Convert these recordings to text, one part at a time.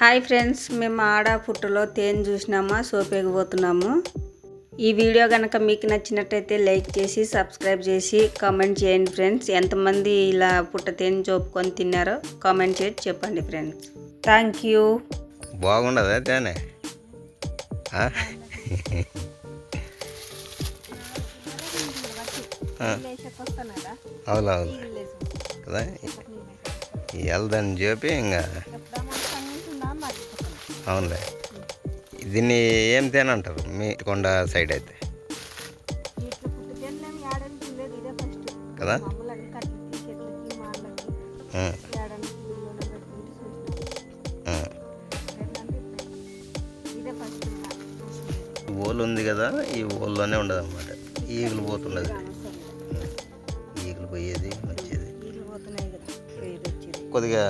Hi friends మేము ఆడ పుట్టలో తేనె చూసినామా సోపేగిపోతున్నాము ఈ వీడియో కనుక మీకు నచ్చినట్టయితే లైక్ చేసి సబ్స్క్రైబ్ చేసి కామెంట్ చేయండి ఫ్రెండ్స్. ఎంతమంది ఇలా పుట్ట తేనె చూపుకొని తిన్నారో కామెంట్ చేసి చెప్పండి ఫ్రెండ్స్. థ్యాంక్ యూ బాగుండదా తేనె? అవునవును. కదా? వెళ్దాన్ని చెప్పి ఇంకా అవునులే. దీన్ని ఏం తేనంటారు మీ కొండ సైడ్ అయితే. కదా. ఓలు ఉంది కదా ఈ ఓల్లోనే ఉండదు అనమాట ఈగలు పోతుండదు ఈగలు పోయేది వచ్చేది కొద్దిగా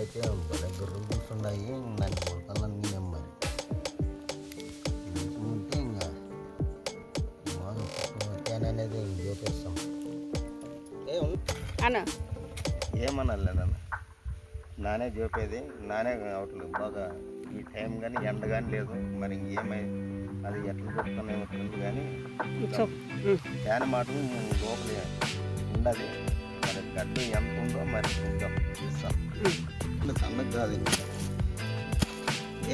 ఇట్లయితే భలే గుర్రం కూర్చున్నాయి దాన్ని కొడతానని నెమ్మది ఉంటే ఇంకా తేనె అనేది చూపిస్తాం అన్న. ఏమనాలి నాన్న? నానే చూపేది నానే అవట్లేదు బాగా ఈ టైం కానీ ఎండ కానీ లేదు. మరి ఇంకేమై అది ఎట్లా చెప్తానేమో తెలియదు కానీ తేనె మాట లోపల ఉండదు మరి గడ్డు ఎంత ఉందో మరి చూద్దాం చూస్తాం ఇట్లా సన్నగా కాదు.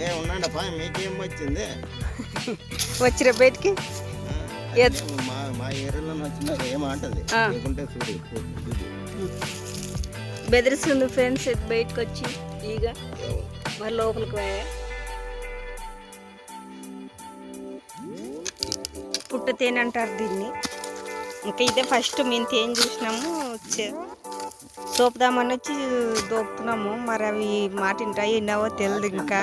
ఏ ఉన్నాడప్పా మీకేం వచ్చింది? వచ్చిన బయటికి? మా మా ఏరియాలో వచ్చిన ఏమంటది. లేకుంటే చూడు. బెదిరిస్తుంది ఫ్రెండ్స్ బయటకు వచ్చి ఈగ. మరి లోపలికి పోయా? పుట్ట తేనె అంటారు దీన్ని. ఇంకా ఇదే ఫస్ట్ మేము తేనె చూసినాము సోపుదామని వచ్చి దోపుతున్నాము. మరి అవి మాట వింటాయి విన్నావో తెలియదు ఇంకా.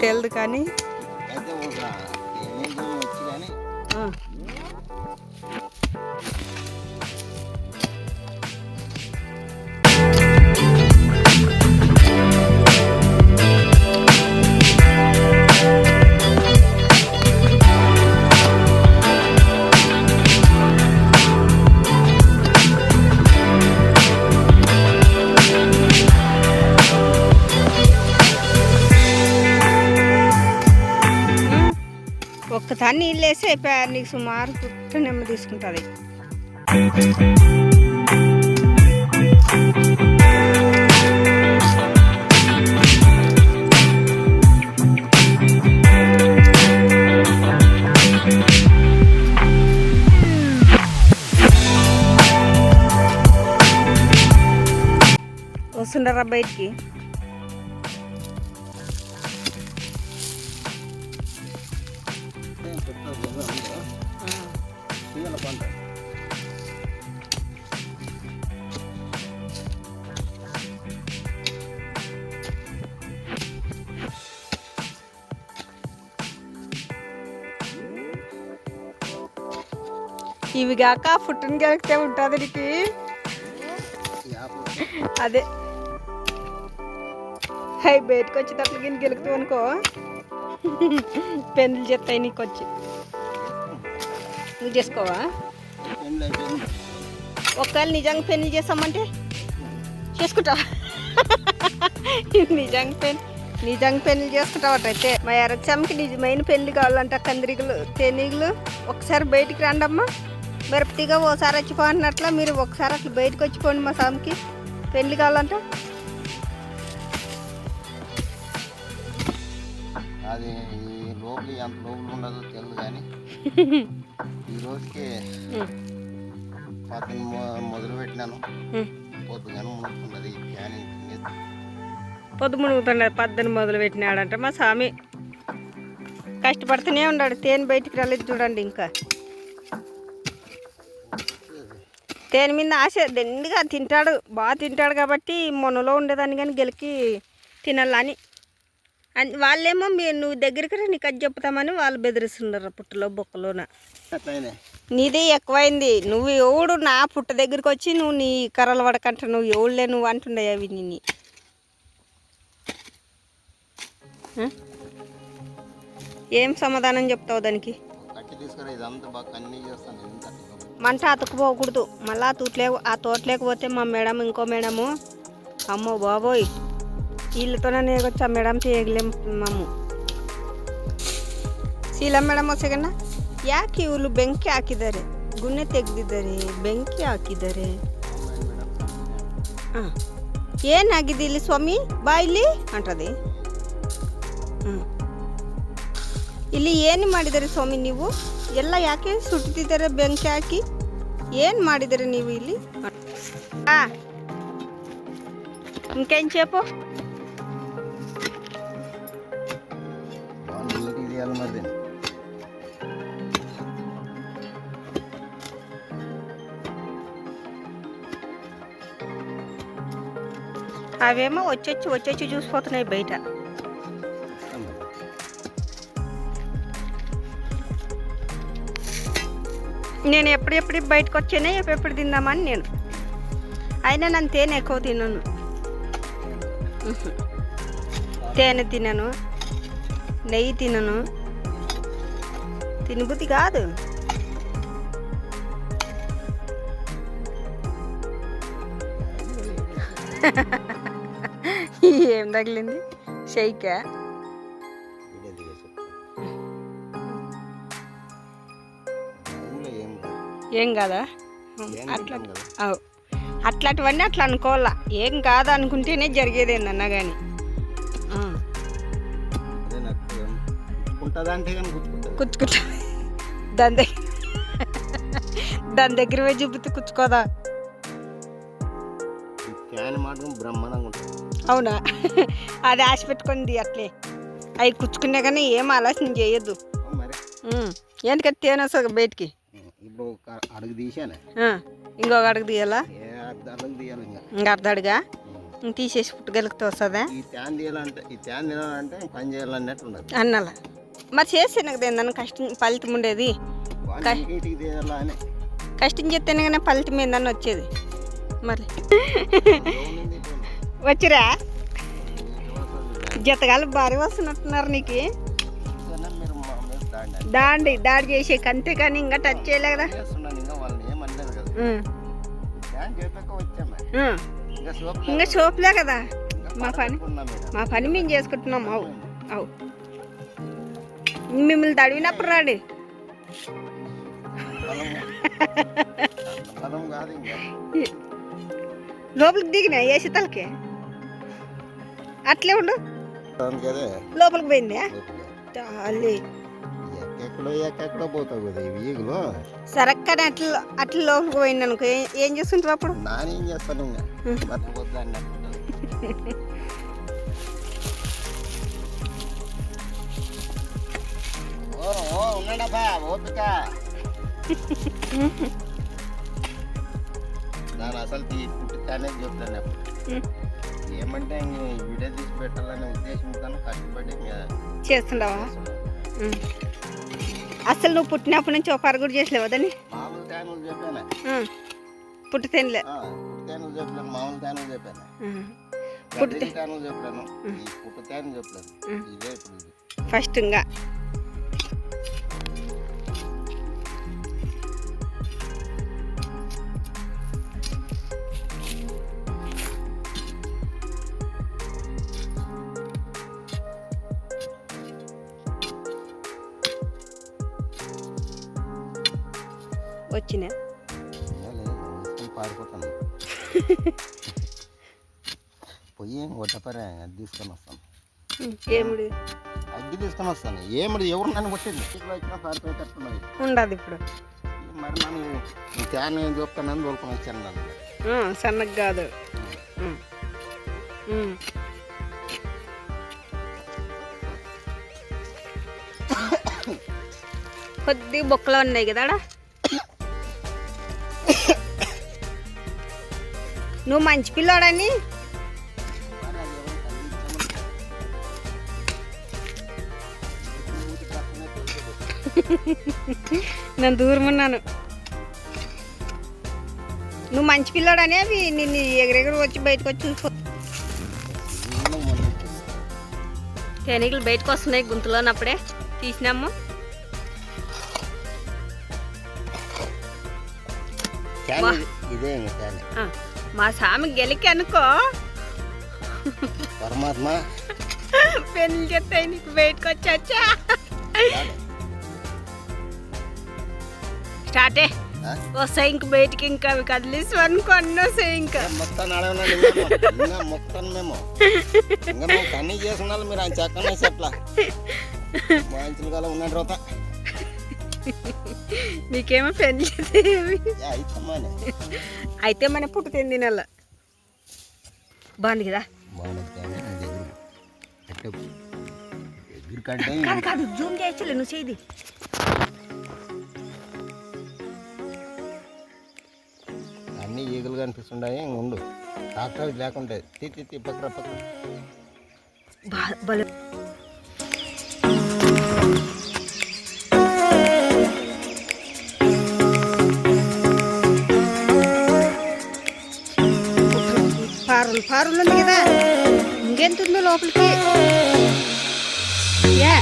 తెలియదు కానీ నీళ్ళు వేసి అయిపోయారు నీకు సుమారు పుట్ట నిమ్మ తీసుకుంటుంది. వస్తుండరా బయటికి? ఇవి కాక పుట్టిన గెలికితే ఉంటుంది నీకు. అదే. హై బయటకు వచ్చేటప్పుడు గిన్నె గెలుగుతావు అనుకో. పెన్నులు చెప్తాయి నీకు వచ్చి. నువ్వు చేసుకోవా? ఒకవేళ నిజంగా పెళ్ళి చేస్తామంటే చేసుకుంటా నిజంగా పెళ్ళి నిజంగా పెళ్ళి చేసుకుంటావట అయితే మా ఎర్రచమ్మకి నిజమైన పెళ్ళి కావాలంట కందిరిగులు తేనీగులు. ఒకసారి బయటికి రండమ్మా. మిరపతిగా ఓసారి వచ్చిపోంటున్నట్ల మీరు ఒకసారి అట్లా బయటకు వచ్చిపోండి మా స్వామికి పెళ్ళి కావాలంట. అది లోపల ఎంత లోపల ఉండదో తెలియదు కానీ ఈ రోజుకి పక్కన మొదలు పెట్టినాను. పొద్దుగానే మునుకున్నది ఫ్యాన్ ఇంటి పొద్దు మునుగుతున్నాడు పద్దెని మొదలు పెట్టినాడంట మా స్వామి కష్టపడుతూనే ఉన్నాడు తేనె బయటికి రాలేదు చూడండి ఇంకా. తేనె మీద ఆశ దండిగా తింటాడు బాగా తింటాడు కాబట్టి మొన్నలో ఉండేదాన్ని కానీ గెలికి తినాలని. అని వాళ్ళేమో మీరు నువ్వు దగ్గరికి రా నీకు అది చెప్తామని వాళ్ళు బెదిరిస్తున్నారు పుట్టలో బొక్కలోన. నీదే ఎక్కువైంది. నువ్వు ఎవడు నా పుట్ట దగ్గరికి వచ్చి నువ్వు నీ కర్రలు పడకంట నువ్వు ఎవడులే నువ్వు అంటుండే అవి నిన్ను? ఏం సమాధానం చెప్తావు దానికి? మంట అతుకుపోకూడదు మళ్ళా తూట్లే ఆ తోటలేకపోతే మా మేడం ఇంకో మేడము అమ్మో బాబోయ్ వీళ్ళతోనే నేగొచ్చు ಆ ಮೇಡಮ್ ಹೇಗಲೇ ಮಮ್ಮು ಶೀಲಾ ಮೇಡಮ್ ಹೊಸಗಣ್ಣ ಯಾಕೆ ಇವರು ಬೆಂಕಿ ಹಾಕಿದ್ದಾರೆ ಗುನ್ನೆ ತೆಗೆದಿದ್ದಾರೆ ಬೆಂಕಿ ಹಾಕಿದ್ದಾರೆ ಹಾಂ ಏನಾಗಿದೆ ಇಲ್ಲಿ ಸ್ವಾಮಿ ಬಾ ಇಲ್ಲಿ ಅಂಟದೆ ಹ್ಞೂ ಇಲ್ಲಿ ಏನು ಮಾಡಿದ್ದಾರೆ ಸ್ವಾಮಿ ನೀವು ಎಲ್ಲ ಯಾಕೆ ಸುಟ್ಟಿದ್ದಾರೆ ಬೆಂಕಿ ಹಾಕಿ ಏನು ಮಾಡಿದ್ದಾರೆ ನೀವು ಇಲ್ಲಿ ಹಾಂ ఇంకేం చెప్పు బాగుంది నీట్గా తీయాలి మరి దీన్ని. అవేమో వచ్చొచ్చి వచ్చొచ్చి చూసిపోతున్నాయి బయట నేను ఎప్పుడెప్పుడు బయటకు వచ్చానే ఎప్పుడెప్పుడు తిందామని నేను. అయినా నన్ను తేనె ఎక్కువ తినను. తేనె తినను. నెయ్యి తినను. తినబుద్ధి కాదు. ఏం తగిలింది? షైకా? ఏం కాదు. అట్లా అట్లాంటివన్నీ అట్లా అనుకోవాలా. ఏం కాదు అనుకుంటేనే జరిగేది ఏందన్నా కానీ కుచ్చుకుంటా దాని దగ్గర దాని దగ్గర పోయి చూపితే కుచ్చుకోదా అవునా? అది ఆశ పెట్టుకుంది అట్లే. అవి కుచ్చుకునే కానీ ఏం ఆలోచన చేయొద్దు. ఎందుకంటే తేనె బయటికి. ఇప్పుడు అడుగు తీసానే ఇంకొక అడుగు తీయాలా? అడుగు తీయాలి ఇంకా. అర్ధడుగా ఇంక తీసేసి పుట్టగలిగితే వస్తుందా ఈ తీయాలంటే ఈ పని చేయాలన్నట్టు ఉండదు అన్నలా. మరి చేస్తేనే కదా ఏందన్నా కష్టం ఫలితం ఉండేది? కష్టం చేస్తేనే కానీ ఫలితం ఏందన్న వచ్చేది. మరి? వచ్చిరా? నీకు. జతగాలు భారీ వస్తున్నట్టున్నారు నీకు. దాడి దాండి చేసే అంతే కానీ ఇంకా టచ్ చేయలే కదా. ఇంకా సోపులే కదా. మా పని. మా పని మేము చేసుకుంటున్నాం అవు అవు. మిమ్మల్ని తడివినప్పుడు రాడి. లోపలికి దిగినా వేసి తలకి అట్లే ఉండు. లోపలికి పోయింది? లోపల. చాలే ఎక్కడెక్కడో ఎక్కడెక్కడో పోతావు కదా ఇవి ఈగలు సరక్కని అట్లా అట్లా లోపలికి పోయింది అనుకో ఏ- చేస్తుంటావు అప్పుడు? నానేం చేస్తాను ఇంకా? మరి వద్దని ఓ ఓ ఉన్నాడబ్బా ఓపిక. దాని అసలు తీ పుట్టుతానే చెప్తాను అప్పుడు. ఏమంటే ఈ వీడియో తీసి పెట్టాలనే ఉద్దేశంతో కష్టపడి. ఉమ్. అసలు నువ్వు పుట్టినప్పటి నుంచి ఒక అరుగుడు చేసలేవు వదని మామూలు ఛానల్ చెప్పాను. పారిపోతాను. పొయ్యి కొట్టపరే అది తీసుకొని వస్తాను ఏముడి అగ్గి తీసుకొని వస్తాను ఏమిటి ఎవరు నన్ను కొట్టింది? పారిపోయేటట్టున్నది ఉండదు ఇప్పుడు. మరి నన్ను ఈ ఫ్యాన్ ఏం చెప్తానని దొరుకుని వచ్చాను నన్ను. సన్నగా కాదు. కొద్ది బొక్కలు ఉన్నాయి కదా నువ్వు మంచి పిల్లోడని. నేను దూరం ఉన్నాను. నువ్వు మంచి పిల్లోడు అనేవి నిన్ను ఎగరెగరు వచ్చి బయటకు వచ్చి చూసుకో. బయటకు వస్తున్నాయి గుంతలోనప్పుడే తీసినాము. ఇది- మా సామి గెలికి అనుకో పరమాత్మ. పెళ్ళి చెప్తాయి నీకు బయటకు వచ్చా స్టార్టే? వస్తాయి ఇంక బయటికి ఇంకా అవి కదిలేసి అనుకోండి వస్తాయి ఇంకా మొత్తం మొత్తం మేము. కన్నీ చేసుకున్నాను మీరు ఆయన చెక్కనే చెట్ల. మంచులు కాలం ఉన్నాడు రోత. నీకేమో చేసేవి అయితమ్మని అయితే మన పుట్టు తిందినల్ల బాగుంది కదా? కాదు? కాదు జూమ్ చేయొచ్చులే నువ్వు చేయది అన్ని ఈగలు కనిపిస్తున్నాయి ఇంక ఉండు. డాక్టర్ లేకుంటే తీ తీ తీ పక్కన పక్కన ఉంది కదా. ఇంకెంత ఉందో లోపలికి? యా.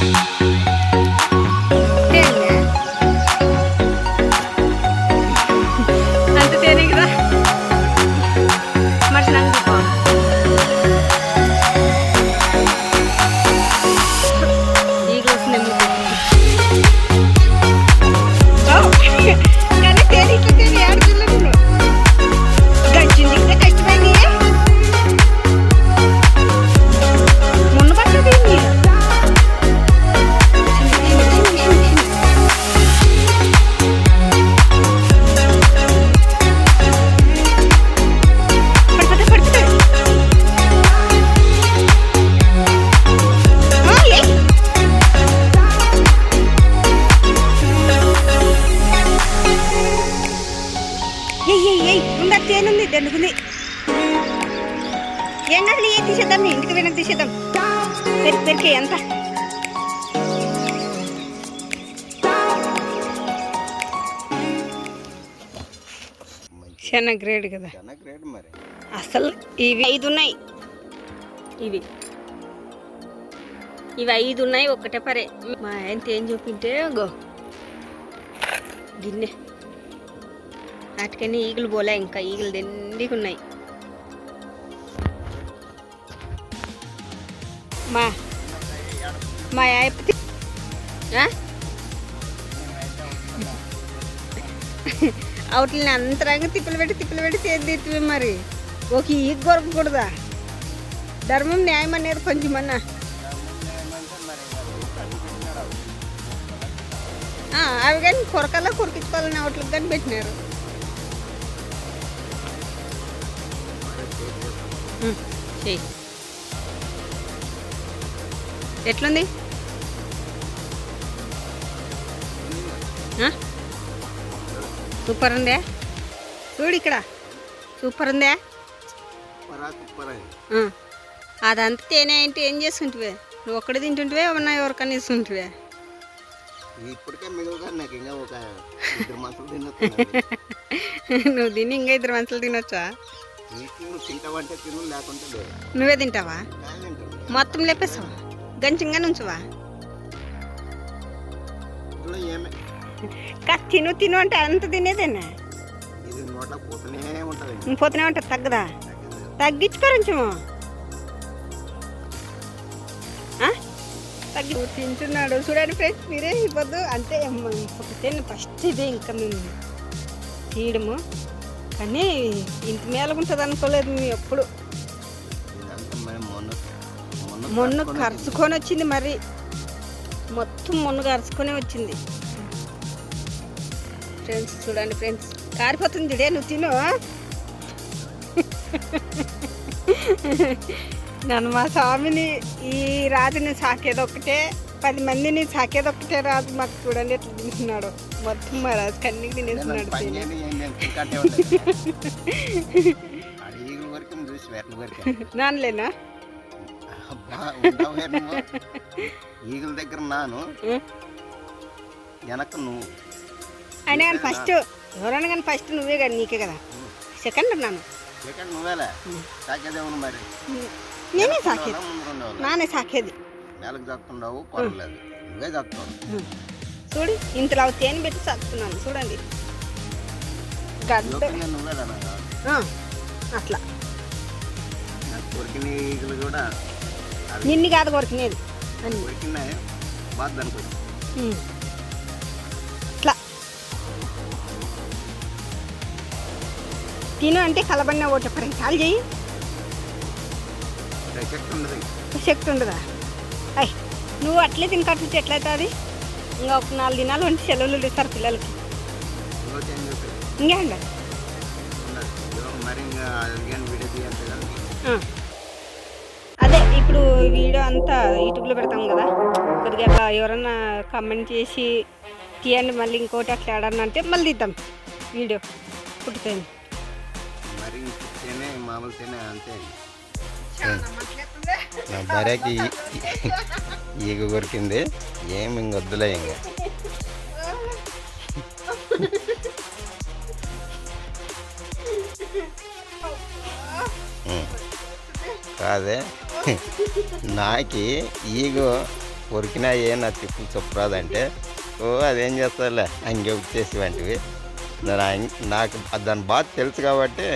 గ్రేట్ కదా. అసలు ఇవి ఐదు ఉన్నాయి. ఇవి. ఇవి ఐదు ఉన్నాయి ఒక్కటే పరే. మా ఆయన ఏం చెప్పింటే గో. గిన్నె. వాటికని ఈగలు పోలే ఇంకా ఈగలు దండిగా ఉన్నాయి. మా. మా అయిపోతే అవుట్లని అంతరంగా తిప్పలు పెట్టి తిప్పలు పెట్టి తీద్దిట్వి మరి. ఒక ఈగ కొరకకూడదా ధర్మం న్యాయం అనేది కొంచెమన్నా అవి కానీ కొరకల్లా కొరికించుకోవాలని వాటికి కానీ పెట్టినారు. చెయ్యి. ఎట్లుంది? ఆ? సూపర్ ఉందే. చూడు ఇక్కడ. సూపర్ ఉందే. అదంతా తేనె ఏంటి ఏం చేసుకుంటువే నువ్వు ఒక్కడే తింటుంటివే ఏమన్నా ఎవరికన్నా ఇస్తుంటివే? నువ్వు తిని ఇంకా ఇద్దరు మనుషులు తినొచ్చా? నువ్వు తింటావా. మొత్తం లేపేస్తావా గంచంగా నుంచువా? ఇందులో ఏమే కా తిను తిను అంటే అంత తినేదేనా? పోతూనే ఉంటుంది. తగ్గదా? తగ్గించుకో కొంచెము ఆ? తగ్గి తింటున్నాడు. చూడండి ఫ్రెండ్స్ మీరే ఇవ్వద్దు. అంతే ఒకటే ఫస్ట్ ఇదే ఇంకా మేము తీయడము. కానీ ఇంత మేలుగుంటుంది అనుకోలేదు మేము ఎప్పుడు. మొన్న కరుచుకొని వచ్చింది మరి. మొత్తం మొన్న కరుచుకొని వచ్చింది. ఫ్రెండ్స్ చూడండి ఫ్రెండ్స్ కారిపోతుంది చూడే నువ్వు తిను నన్ను మా స్వామిని ఈ రాజుని సాకేది ఒకటే పది మందిని సాకేది ఒకటే రాజు మాకు చూడండి ఎట్లా తింటున్నాడు. మొత్తం మా రాజు కన్నీ తిన్నాను. తినేస్తున్నాడు. ఆడ ఈగల దగ్గర నాను. వెనక నువ్వు. అయినా కానీ ఫస్ట్ ఎవరైనా కానీ ఫస్ట్ నువ్వే కానీ నీకే కదా. సెకండ్ ఉన్నాను. సెకండ్ నువ్వేలే? సాకేదేమను మరి. నేనే సాకేది. నానే సాకేది. నెలకు చదువుతుండవు నువ్వే చదువుతావు చూడు ఇంతలో తేనె పెట్టి చదువుతున్నాను చూడండి. అట్లా. కూడా నిన్ను కాదు కొరికినేది కొరికినాయి బాధ తిను అంటే కలబడిన పది కాలు చెయ్యి. శక్తి ఉండదా అయ్ నువ్వు అట్లే తినకట్టు ఎట్లయితుంది ఇంకా ఒక నాలుగు దినాలు వంటి సెలవులు ఇస్తారు పిల్లలకి. ఇంకే అది. అదే ఇప్పుడు వీడియో అంతా యూట్యూబ్లో పెడతాం కదా. కొద్దిగా అట్లా ఎవరన్నా కమెంట్ చేసి తీయండి మళ్ళీ ఇంకోటి అట్లా ఆడని అంటే మళ్ళీ తీద్దాం. వీడియో పుట్టుతాయి తేనే మామూలు తేనే అంతే. నా భార్యకి ఈగ కొరికింది ఏం ఇంక వద్దులే ఇంక. కాదే నాకి ఈగ కొరికినా ఏ నా తిప్పులు చెప్పరాదంటే ఓ అదేం చేస్తాలే అంగే వచ్చేసి వంటివి. నేను అం- నాకు దాని బాధ తెలుసు కాబట్టి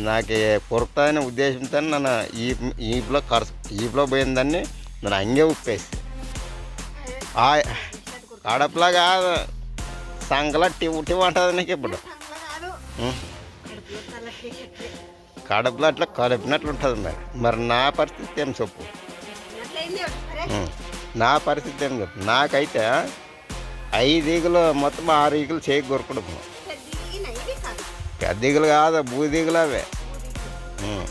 నాకు కొరత అనే ఉద్దేశంతో నన్ను ఈ ఈపులో ఖర్చు ఈపులో పోయిందాన్ని నన్ను అంగే ఉప్పేసి. ఆ కడపలా కాదు సంగల టివ్ టివ్ అంటుంది నీకు ఇప్పుడు. కడపలో అట్లా కలిపినట్లు ఉంటుంది మరి. మరి నా పరిస్థితి ఏం చెప్పు. నా పరిస్థితి ఏం చెప్పు. నాకైతే ఐదు ఈగలు మొత్తం ఆరు ఈగలు చేయి కొరకడం పెద్ద ఈగలు కాదు బూదీగలు అవే ఉం.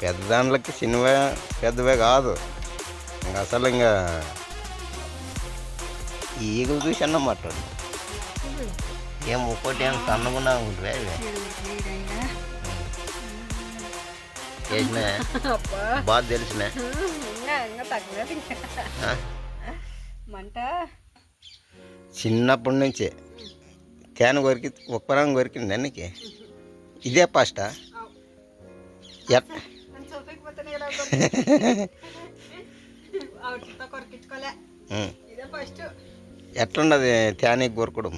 పెద్ద దాంట్లకి చిన్నవే పెద్దవే కాదు ఇంక అసలు ఇంకా ఈ ఈగలు చూసి అన్నమాట ఏం ఒక్కోటి ఏం సన్నగున్నా ఉంటుంది చేసినా బాగా తెలిసిన మంట చిన్నప్పటి నుంచి. క్యాన్ కొరికి ఒక్కరం కొరికింది అన్నికి ఇదే ఫస్టా ఎట్? ఎట్లున్నది త్యానికి కొరకడం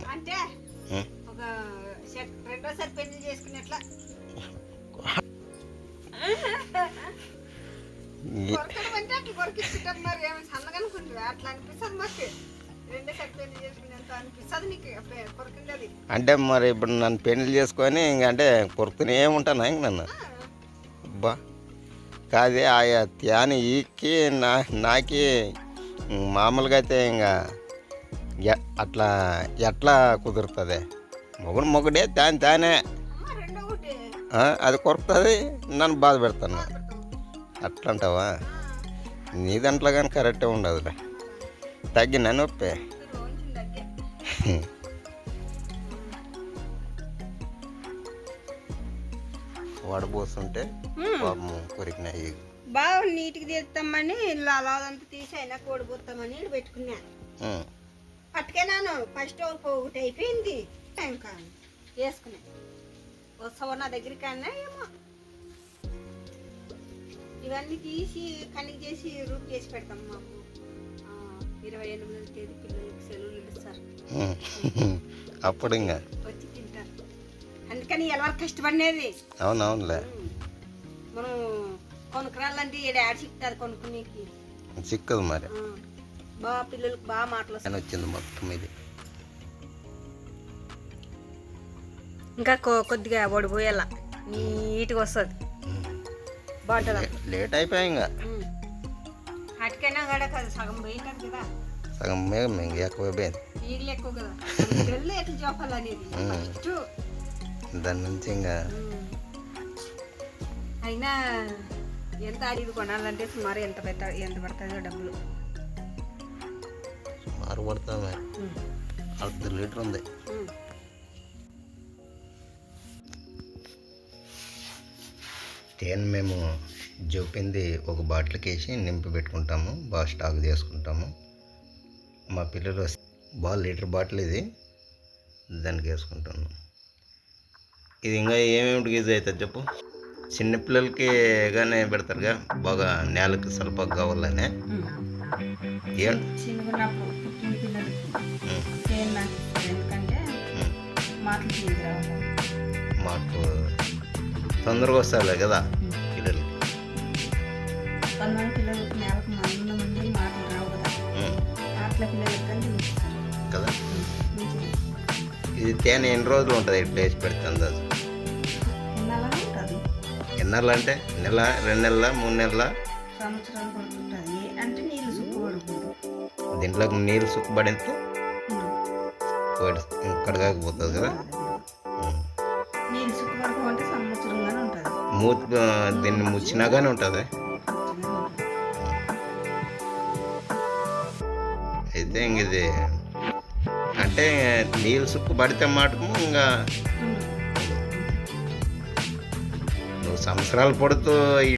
అట్లా అనిపిస్తుంది మాకు. అంటే మరి ఇప్పుడు నన్ను పెళ్ళి చేసుకొని ఇంక అంటే కొరుకుతూనే ఉంటానా ఇంక నన్ను? బా కాదే ఆయా త్యాని ఈకి నా నాకి మామూలుగా అయితే ఇంకా అట్లా ఎట్లా కుదురుతుంది? మొగుడు మొగుడే తాని తానే అది కొరుకుతుంది నన్ను బాధ పెడతాను. అట్లా అంటావా? నీ దాంట్లో కానీ కరెక్టే ఉండదులే. తగ్గిన నొప్పి. దగ్గర వడబోస్తుంటే పాపం కొరికినాయి. బాగా నీట్గా తీస్తామని ఇలా అలాదంతా తీసి అయినా కోడిపోతామని పెట్టుకున్నా. పట్టుకెళ్ళాను ఫస్ట్ ఒకటి అయిపోయింది. ఇంకా వేసుకున్నా. వస్తావు నా దగ్గరికి అన్నా ఏమో. ఇవన్నీ తీసి కనిక్ చేసి రూట్ చేసి పెడతాం మాకు. అప్పుడు ఇంకా? అందుకని ఎలా కష్టపడినది. అవునవునులే. మనం కొనుక్కరాలంటే యాడ్ సిక్తుంది కొనుక్కునేకి. చిక్కదు మరి. బాగా పిల్లలకు బాగా మాటలు వచ్చింది మొత్తం ఇది. ఇంకా కొద్దిగా ఓడిపోయేలా నీట్గా వస్తుంది. బాగుంటుంది? లేట్ అయిపోయాయి ఇంకా. అటుకైనా కూడా కదా సగం పోయింటారు కదా. సగం మేఘం ఇంక ఎక్కువైపోయింది ఈగలు ఎక్కువ కదా. తెల్ల ఎట్లా చెప్పాలనేది ఫస్ట్. దాని నుంచి ఇంకా అయినా ఎంత అడిగి కొనాలంటే సుమారు ఎంత పెద్ద ఎంత పడుతుందో డబ్బులు. మారు పడుతుంది. అర్ధ లీటర్ ఉంది. తేనె మేము జోపింది ఒక బాటిల్కి వేసి నింపి పెట్టుకుంటాము బాగా స్టాక్ చేసుకుంటాము. మా పిల్లలు బాగా లీటర్ బాటిల్ ఇది దానికి వేసుకుంటాను. ఇది ఇంకా ఏమేమిటి యూజ్ అవుతుంది చెప్పు? చిన్నపిల్లలకి గానే పెడతారుగా బాగా నేలకి స్వల్ప కావాలనే. మాటలు తొందరగా వస్తారులే కదా. కొంతమంది పిల్లలకి నెలకు మంది మాటలు రావు కదా. ఉమ్, అట్లా పిల్లలకి కానీ ఇస్తారు కదా? ఇది తేనె ఎన్ని రోజులు ఉంటుంది ఇట్లా వేసి పెడితే అందాజు ఎన్నాళ్ళు అంటే నెల రెండు నెలల మూడు నెలల? సంవత్సరాలు పడుతుంటుంది అంటే నీళ్ళు సుక్కు పడుతుంది దీంట్లోకి నీళ్ళు సుక్కుబడితే కడగాకపోతుంది కదా. నీళ్ళు సంవత్సరంగానే ఉంటుంది. మూతి దీన్ని ముచ్చినా కానీ ఉంటుంది? అయితే ఇంక ఇది. అంటే నీళ్ళు సుక్కు పడితే మటుకు ఇంకా నువ్వు సంవత్సరాలు పడుతూ